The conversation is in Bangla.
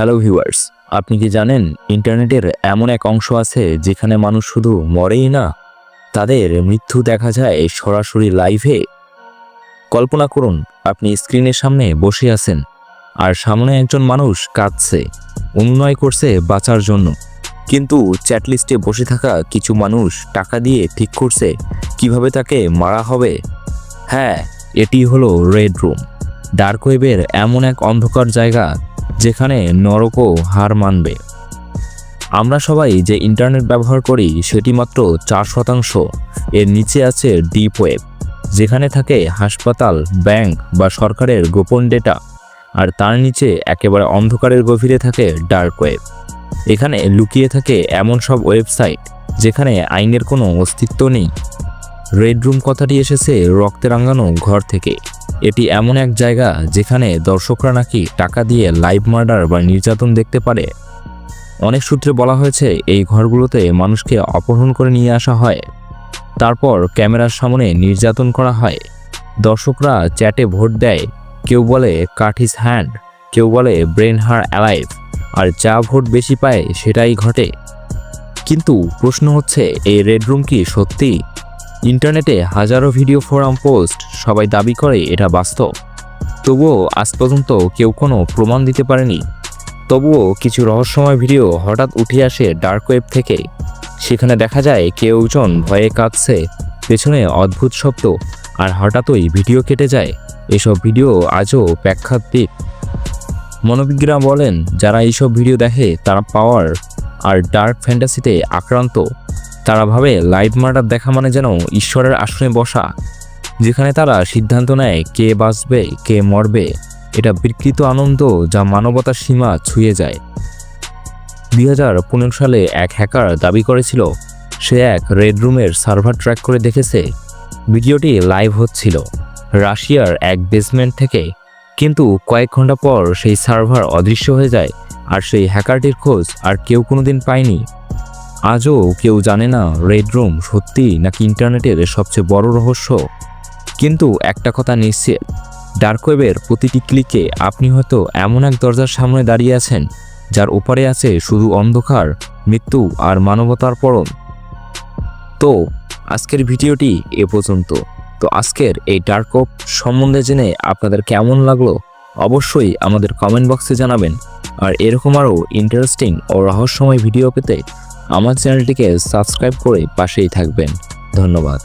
হ্যালো ভিউয়ার্স আপনি কি জানেন ইন্টারনেটের এমন এক অংশ আছে যেখানে মানুষ শুধু মরেই না, তাদের মৃত্যু দেখা যায় সরাসরি লাইভে কল্পনা করুন, আপনি স্ক্রিনের সামনে বসে আছেন, আর সামনে একজন মানুষ কাঁদছে, অনুনয় করছে বাঁচার জন্য। কিন্তু চ্যাটলিস্টে বসে থাকা কিছু মানুষ টাকা দিয়ে ঠিক করছে, কীভাবে তাকে মারা হবে? হ্যাঁ এটি হলো রেড রুম ডার্ক ওয়েবের এমন এক অন্ধকার জায়গা যেখানে নরকও হার মানবে। আমরা সবাই যে ইন্টারনেট ব্যবহার করি, সেটি মাত্র চার শতাংশ। এর নিচে আছে ডিপ ওয়েব যেখানে থাকে হাসপাতাল, ব্যাংক বা সরকারের গোপন ডেটা। আর তার নিচে একেবারে অন্ধকারের গভীরে থাকে ডার্ক ওয়েব এখানে লুকিয়ে থাকে এমন সব ওয়েবসাইট যেখানে আইনের কোনো অস্তিত্ব নেই। রেড রুম কথাটি এসেছে রক্তে রাঙানো ঘর থেকে। এটি এমন এক জায়গা যেখানে দর্শকরা নাকি টাকা দিয়ে লাইভ মার্ডার বা নির্যাতন দেখতে পারে। অনেক সূত্রে বলা হয়েছে, এই ঘরগুলোতে মানুষকে অপহরণ করে নিয়ে আসা হয়। তারপর ক্যামেরার সামনে নির্যাতন করা হয়। দর্শকরা চ্যাটে ভোট দেয়। কেউ বলে কাট হিজ হ্যান্ড কেউ বলে ব্রেন হার অ্যালাইভ আর যা ভোট বেশি পায়, সেটাই ঘটে। কিন্তু প্রশ্ন হচ্ছে, এই রেড রুম কি সত্যি ইন্টারনেটে হাজারো ভিডিও ফোরাম পোস্ট সবাই দাবি করে এটা বাস্তব। তবুও আজ পর্যন্ত কেউ কোনো প্রমাণ দিতে পারেনি। তবুও কিছু রহস্যময় ভিডিও হঠাৎ উঠে আসে ডার্ক ওয়েব থেকে। সেখানে দেখা যায় কেউজন ভয়ে কাঁদছে, পেছনে অদ্ভুত শব্দ, আর হঠাৎই ভিডিও কেটে যায়। এসব ভিডিও আজও ব্যাখ্যাতীত মনোবিজ্ঞরা বলেন, যারা এইসব ভিডিও দেখে তারা পাওয়ার আর ডার্ক ফ্যান্টাসিতে আক্রান্ত। তারা ভাবে, লাইভ মার্ডার দেখা মানে যেন ঈশ্বরের আসনে বসা, যেখানে তারা সিদ্ধান্ত নেয় কে বাঁচবে, কে মরবে। এটা বিকৃত আনন্দ যা মানবতার সীমা ছুঁয়ে যায়। দুই হাজার পনেরো সালে এক হ্যাকার দাবি করেছিল, সে এক রেড রুমের সার্ভার ট্র্যাক করে দেখেছে, ভিডিওটি লাইভ হচ্ছিল, রাশিয়ার এক বেসমেন্ট থেকে। কিন্তু কয়েক ঘণ্টা পর সেই সার্ভার অদৃশ্য হয়ে যায়, আর সেই হ্যাকারটির খোঁজ আর কেউ কোনোদিন পায়নি। আজও কেউ জানে না রেড রুম সত্যি নাকি ইন্টারনেটের সবচেয়ে বড় রহস্য? কিন্তু একটা কথা নিশ্চিত ডার্ক ওয়েবের প্রতিটি ক্লিকে আপনি হয়তো এমন এক দরজার সামনে দাঁড়িয়ে আছেন, যার উপরে আছে শুধু অন্ধকার, মৃত্যু আর মানবতার পরম তো, আজকের ভিডিওটি এ পর্যন্ত। তো আজকের এই ডার্ক ওয়েব সম্বন্ধে জেনে আপনাদের কেমন লাগল? অবশ্যই আমাদের কমেন্ট বক্সে জানাবেন। আর এরকম আরও ইন্টারেস্টিং ও রহস্যময় ভিডিও পেতে আমার চ্যানেলটিকে সাবস্ক্রাইব করে পাশেই থাকবেন। ধন্যবাদ।